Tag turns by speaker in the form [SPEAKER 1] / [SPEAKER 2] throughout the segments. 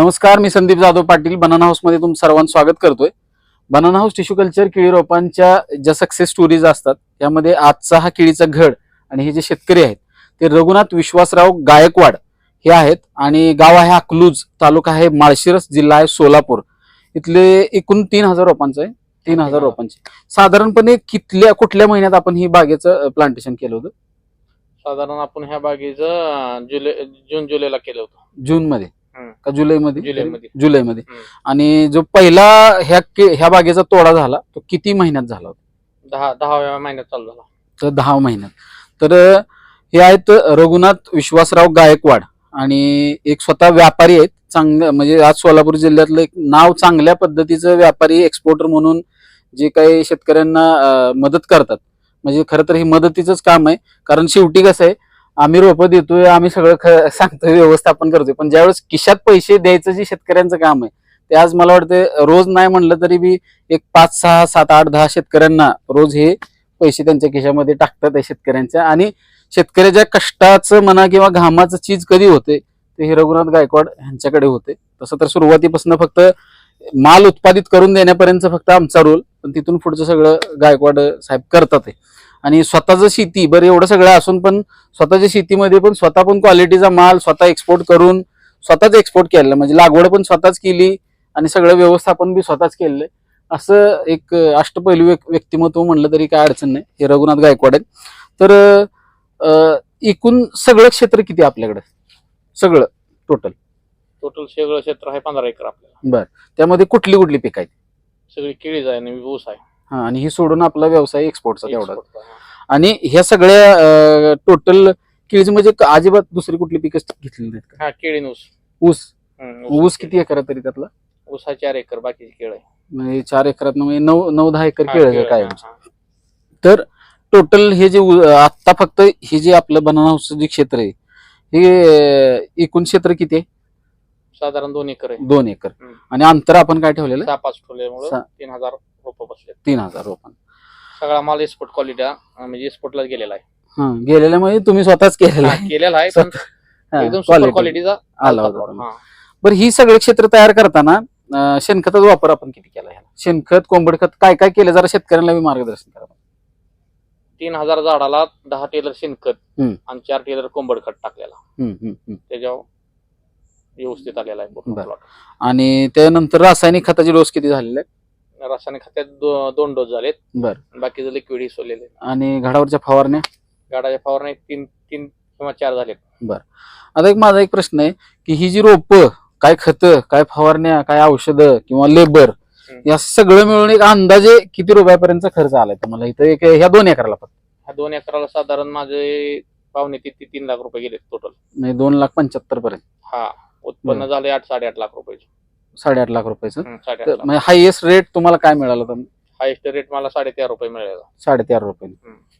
[SPEAKER 1] नमस्कार मी संदीप जाधव पाटील. बनाना हाऊसमध्ये तुमचं सर्वांचं स्वागत करतोय. बनाना हाऊस टिश्यू कल्चर केळी रोपांच्या ज्या सक्सेस स्टोरीज असतात त्यामध्ये आजचा हा केळीचा घड आणि हे जे शेतकरी आहेत ते रघुनाथ विश्वासराव गायकवाड हे आहेत आणि गाव आहे अकलूज तालुका आहे माळशिरस जिल्हा आहे सोलापूर. इथले एकूण तीन हजार रोपांचं आहे. तीन हजार रोपांचे. साधारणपणे कितल्या कुठल्या महिन्यात आपण ही बागेचं प्लांटेशन केलं होतं?
[SPEAKER 2] साधारण आपण ह्या बागेचं जुलै जून जुलैला केलं होतं.
[SPEAKER 1] जून मध्ये. का जुलैमध्ये?
[SPEAKER 2] जुलैमध्ये.
[SPEAKER 1] जुलैमध्ये.
[SPEAKER 2] हम्म.
[SPEAKER 1] आणि जो पहिला ह्या के- ह्या बागेचा तोडा झाला तो किती महिन्यात झाला होता?
[SPEAKER 2] दहा दहाव्या महिन्यात चालू झाला.
[SPEAKER 1] तर दहा महिन्यात. तर अं, हे आहेत रघुनाथ विश्वासराव गायकवाड आणि एक स्वतः व्यापारी आहेत. चांगलं म्हणजे आज सोलापूर जिल्ह्यातलं एक नाव चांगल्या पद्धतीचं व्यापारी एक्सपोर्टर म्हणून जे काही शेतकऱ्यांना अं, मदत करतात. म्हणजे खरं तर हे मदतीचंच काम आहे. कारण शेवटी कसं आहे आम्ही रोपं देतोय आम्ही सगळं ख- सांगतोय व्यवस्थापन करतोय. पण ज्यावेळेस खिशात पैसे द्यायचं जे शेतकऱ्यांचं काम आहे ते आज मला वाटतं रोज नाही म्हणलं तरी बी एक पाच सहा सात आठ दहा शेतकऱ्यांना रोज हे पैसे त्यांच्या खिशामध्ये टाकतात आहे शेतकऱ्यांच्या. आणि शेतकऱ्याच्या कष्टाचं म्हणा किंवा घामाचं चीज कधी होते ते हे रघुनाथ गायकवाड यांच्याकडे होते तसं तर सुरुवातीपासून फक्त माल उत्पादित करून देण्यापर्यंत फक्त आमचा रोल पण तिथून पुढचं सगळं गायकवाड साहेब करतात आहे आणि स्वतःचं शेती बरं एवढं सगळं असून पण स्वतःच्या शेतीमध्ये पण स्वतः पण क्वालिटीचा माल स्वतः एक्सपोर्ट करून स्वतःच एक्सपोर्ट केलेलं. म्हणजे लागवड पण स्वतःच केली आणि सगळं व्यवस्थापन बी स्वतःच केलेलं. असं एक अष्टपैलू व्यक- व्यक्तिमत्व म्हणलं तरी काय अडचण नाही. हे रघुनाथ गायकवाड आहेत. तर एकूण सगळं क्षेत्र किती आपल्याकडे? सगळं टोटल
[SPEAKER 2] टोटल सगळं क्षेत्र आहे पंधरा एकर आपल्याला.
[SPEAKER 1] त्यामध्ये कुठली कुठली पिकं आहेत?
[SPEAKER 2] सगळी केळीच आहे आणि ऊस आहे.
[SPEAKER 1] हा आणि ही सोडून आपला व्यवसाय एक्सपोर्टचा तेवढा
[SPEAKER 2] हा.
[SPEAKER 1] आणि ह्या सगळ्या टोटल केळीची म्हणजे अजिबात दुसरी कुठली पिकं घेतली नाहीत का?
[SPEAKER 2] हा केळी ऊस.
[SPEAKER 1] ऊस. ऊस किती एकर तरी त्यातला?
[SPEAKER 2] ऊस आहे चार एकर बाकीची केळ आहे.
[SPEAKER 1] म्हणजे चार एकरात म्हणजे नऊ नऊ दहा एकर
[SPEAKER 2] हा,
[SPEAKER 1] केळ
[SPEAKER 2] केळ,
[SPEAKER 1] काय
[SPEAKER 2] हा, हा.
[SPEAKER 1] तर टोटल हे जे उ- आत्ता फक्त हे जे आपलं बनाना हाऊसचं जे क्षेत्र आहे हे एकूण क्षेत्र किती आहे?
[SPEAKER 2] साधारण दोन एकर आहे.
[SPEAKER 1] दोन एकर.
[SPEAKER 2] हम्म.
[SPEAKER 1] आणि अंतर आपण काय ठेवलेलं?
[SPEAKER 2] सहा पाच ठेवल्यामुळे. तीन हजार रोपं बसले
[SPEAKER 1] तीन हजार रोपां
[SPEAKER 2] सगळा माल एक्सपोर्ट क्वालिटी म्हणजे एक्सपोर्टला गेलेला आहे
[SPEAKER 1] हा गेलेल्या म्हणजे तुम्ही स्वतःच केलेलं
[SPEAKER 2] हा,
[SPEAKER 1] आहे
[SPEAKER 2] केलेला आहे पण
[SPEAKER 1] हा,
[SPEAKER 2] एकदम सुपर
[SPEAKER 1] quality.
[SPEAKER 2] क्वालिटीचा
[SPEAKER 1] आला होता. बरं ही सगळे क्षेत्र तयार करताना अं, शेणखताचा वापर आपण किती केला ह्याला शेणखत कोंबड खत काय काय केलं जरा शेतकऱ्यांना बी मार्गदर्शन करा
[SPEAKER 2] तीन हजार झाडाला दहा टेलर शेणखत
[SPEAKER 1] हम्म.
[SPEAKER 2] आणि चार टेलर कोंबड खत टाकलेला
[SPEAKER 1] हम्म, हम्म, हम्म.
[SPEAKER 2] त्याच्यावर व्यवस्थित आलेला आहे पूर्ण
[SPEAKER 1] बरं.
[SPEAKER 2] plot.
[SPEAKER 1] आणि त्यानंतर रासायनिक खताची डोस किती झालेले आहेत?
[SPEAKER 2] रासायनिक खतात दो- दोन डोस झालेत.
[SPEAKER 1] बरं.
[SPEAKER 2] बाकीचं लिक्विड सोडलेले.
[SPEAKER 1] आणि घडावरच्या फवारण्या?
[SPEAKER 2] गाडाच्या फवारणी तीन तीन किंवा चार झालेत.
[SPEAKER 1] आता एक माझा एक प्रश्न आहे की ही जी रोप काय खत काय फवारण्या काय औषधं किंवा लेबर. या सगळं मिळून एक अंदाजे किती रुपयापर्यंतचा खर्च आलाय तुम्हाला? इथं एक ह्या दोन एकराला फक्त.
[SPEAKER 2] ह्या दोन एकराला साधारण माझे पावणे ते ते तीन लाख रुपये गेले टोटल
[SPEAKER 1] म्हणजे दोन लाख पंच्याहत्तर पर्यंत.
[SPEAKER 2] हा. उत्पन्न झाले आठ साडेआठ लाख रुपयाचे
[SPEAKER 1] साडेआठ लाख रुपयाचं. तर म्हणजे हायएस्ट रेट तुम्हाला काय मिळालं होतं
[SPEAKER 2] हायेस्ट रेट मला साडेतेरा रुपये मिळाला.
[SPEAKER 1] साडेतेरा रुपये.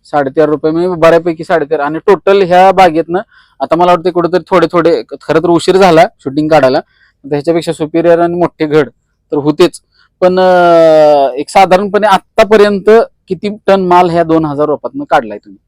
[SPEAKER 1] साडेतेरा रुपये म्हणजे बऱ्यापैकी साडेतेरा. आणि टोटल ह्या बागेतनं आता मला वाटतं कुठेतरी थोडे थोडे खरं तर उशीर झाला शूटिंग काढायला त्याच्यापेक्षा सुपिरियर आणि मोठे घड तर होतेच. पण एक साधारणपणे आतापर्यंत किती टन माल ह्या दोन हजार रोपातनं काढलाय तुम्ही?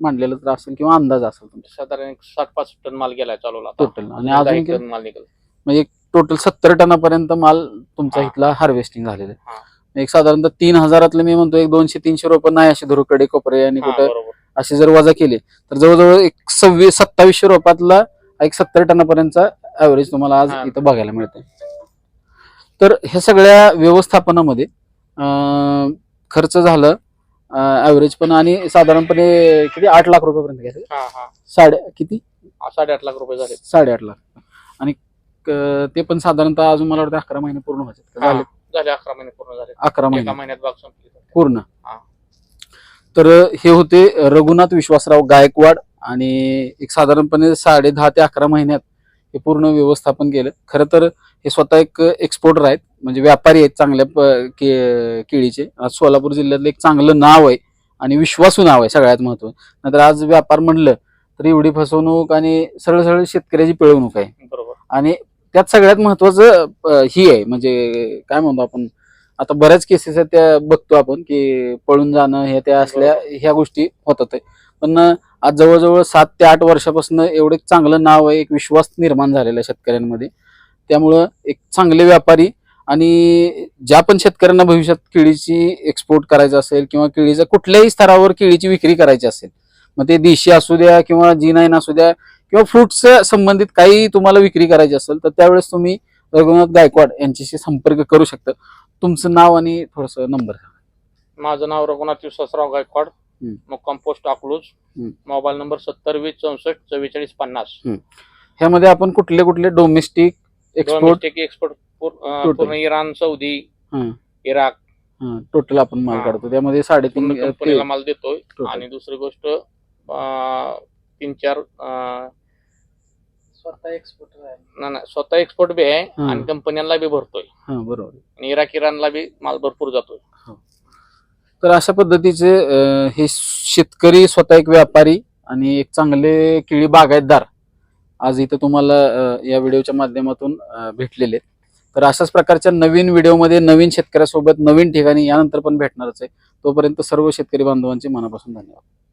[SPEAKER 1] मांडलेलं तर असेल किंवा अंदाज असेल तुमचा
[SPEAKER 2] साधारण साठ पाच टन माल गेलाय चालवला.
[SPEAKER 1] टोटल आणि अजून
[SPEAKER 2] माल निघाल.
[SPEAKER 1] म्हणजे टोटल सत्तर टनापर्यंत माल तुमचा
[SPEAKER 2] हा.
[SPEAKER 1] इथला हार्वेस्टिंग झालेला. आहे. एक साधारणतः तीन हजारातले मी म्हणतो एक दोनशे तीनशे रोपं नाही असे धुरुकडे कोपरे आणि
[SPEAKER 2] हा,
[SPEAKER 1] कुठं
[SPEAKER 2] बरोबर.
[SPEAKER 1] असे जर वजा केले तर जवळजवळ एक सव्वीस सत्तावीसशे रोपातला एक सत्तर टनापर्यंतचा ऍव्हरेज तुम्हाला आज
[SPEAKER 2] हा.
[SPEAKER 1] इथं बघायला मिळते तर ह्या सगळ्या व्यवस्थापनामध्ये अं, खर्च झालं ऍव्हरेज पण आणि साधारणपणे किती? आठ लाख रुपयापर्यंत घ्यायचं?
[SPEAKER 2] हा हा.
[SPEAKER 1] साडे किती?
[SPEAKER 2] साडेआठ लाख रुपये झाले.
[SPEAKER 1] साडेआठ लाख. आणि ते पण साधारणतः अजून मला वाटतं अकरा महिने पूर्ण व्हायचे. झाले.
[SPEAKER 2] झाले अकरा महिने पूर्ण झाले.
[SPEAKER 1] अकरा
[SPEAKER 2] एका
[SPEAKER 1] महिने.
[SPEAKER 2] महिन्यात बाग संपली
[SPEAKER 1] पूर्ण.
[SPEAKER 2] हा.
[SPEAKER 1] तर हे होते रघुनाथ विश्वासराव गायकवाड आणि एक साधारणपणे साडे दहा ते अकरा महिन्यात हे पूर्ण व्यवस्थापन केलं. खरं तर हे स्वतः एक एक्सपोर्टर आहेत. म्हणजे व्यापारी आहेत चांगल्या प- के- केळीचे. आज सोलापूर जिल्ह्यातलं एक चांगलं नाव आहे आणि विश्वासू नाव आहे सगळ्यात महत्त्व नंतर आज व्यापार म्हणलं तर एवढी फसवणूक आणि सरळ सरळ शेतकऱ्याची पिळवणूक आहे.
[SPEAKER 2] बरोबर.
[SPEAKER 1] आणि त्यात सगळ्यात महत्वाचं ही आहे म्हणजे काय म्हणतो आपण आता बऱ्याच केसेस आहेत त्या बघतो आपण की पळून जाणं हे त्या असल्या ह्या गोष्टी होतात आहे. पण आज जवळजवळ सात ते आठ वर्षापासून एवढं एक चांगलं नाव आहे एक विश्वास निर्माण झालेला आहे शेतकऱ्यांमध्ये त्यामुळं एक चांगले व्यापारी आणि ज्या पण शेतकऱ्यांना भविष्यात केळीची एक्सपोर्ट करायचं असेल किंवा केळीच्या कुठल्याही स्तरावर केळीची विक्री करायची असेल मग ते देशी असू द्या किंवा जी नाईन असू द्या किंवा फ्रुट्स संबंधित काही तुम्हाला विक्री करायची असेल तर त्यावेळेस तुम्ही रघुनाथ गायकवाड यांच्याशी संपर्क करू शकता तुमचं नाव आणि थोडस नंबर
[SPEAKER 2] माझं नाव रघुनाथ विश्वासराव गायकवाड. मुक्काम पोस्ट अकलूज. मोबाईल नंबर सत्तर वीस चौसष्ट चव्वेचाळीस पन्नास
[SPEAKER 1] ह्यामध्ये आपण कुठले कुठले डोमेस्टिक एक्सपोर्ट
[SPEAKER 2] एक्सपोर्ट. पूर्ण इराण सौदी
[SPEAKER 1] हं.
[SPEAKER 2] इराक
[SPEAKER 1] टोटल आपण माल. काढतो त्यामध्ये साडेतीन
[SPEAKER 2] माल देतोय. आणि दुसरी गोष्ट तीन चार
[SPEAKER 3] स्वतः एक्सपोर्टर आहे.
[SPEAKER 2] ना- ना, स्वतः एक्सपोर्ट बी आहे
[SPEAKER 1] हं.
[SPEAKER 2] आणि कंपन्यांना बी भरतोय.
[SPEAKER 1] हा बरोबर.
[SPEAKER 2] आणि इराक इराणला बी माल भरपूर जातोय.
[SPEAKER 1] तर अशा पद्धतीचे अं, हे शेतकरी स्वतः एक व्यापारी आणि एक चांगले केळी बागायतदार आज इथं तुम्हाला अं, या व्हिडिओच्या माध्यमातून अं, भेटलेले आहेत. तर अशाच प्रकारच्या नवीन व्हिडिओमध्ये नवीन शेतकऱ्यासोबत नवीन ठिकाणी यानंतर पण भेटणारच आहे. तोपर्यंत सर्व शेतकरी बांधवांचे मनापासून धन्यवाद.